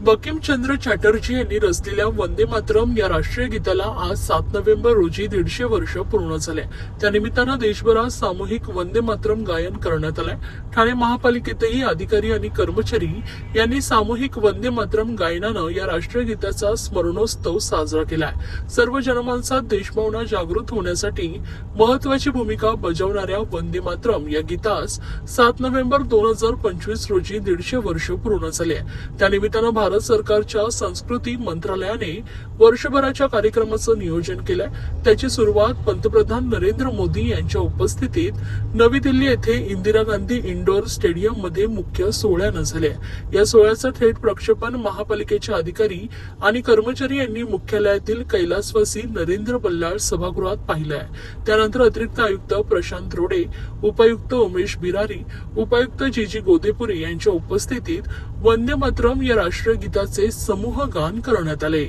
बंकिमचंद्र चॅटर्जी यांनी रचलेल्या वंदे मातरम या राष्ट्रीय गीताला आज सात नोव्हेंबर रोजी दीडशे वर्ष पूर्ण झाले. त्यानिमित्तानं देशभरात सामूहिक वंदे मातरम गायन करण्यात आलंय. ठाणे महापालिकेतही अधिकारी आणि कर्मचारी यांनी सामूहिक वंदे मातरम गायनानं या राष्ट्रीय गीताचा स्मरणोत्सव साजरा केलाय. सर्व जनमानसात देशभावना जागृत होण्यासाठी महत्वाची भूमिका बजावणाऱ्या वंदे मातरम या गीतास सात नोव्हेंबर दोन हजार पंचवीस रोजी दीडशे वर्ष पूर्ण झाले. त्यानिमित्तानं भारत सरकारच्या संस्कृती मंत्रालयाने वर्षभराच्या कार्यक्रमाचं नियोजन केलंय. त्याची सुरुवात पंतप्रधान नरेंद्र मोदी यांच्या उपस्थितीत नवी दिल्ली येथे इंदिरा गांधी इंडोर स्टेडियममध्ये मुख्य सोहळ्यानं झाले या सोहळ्याचं थेट प्रक्षेपण महापालिकेच्या अधिकारी आणि कर्मचारी यांनी मुख्यालयातील कैलासवासी नरेंद्र बल्लाळ सभागृहात पाहिलंय. त्यानंतर अतिरिक्त आयुक्त प्रशांत रोडे उपायुक्त उमेश बिरारी उपायुक्त जी जी गोदेपुरे यांच्या उपस्थितीत वंदे मातरम या राष्ट्रीय गीताचे समूह गान करण्यात आले.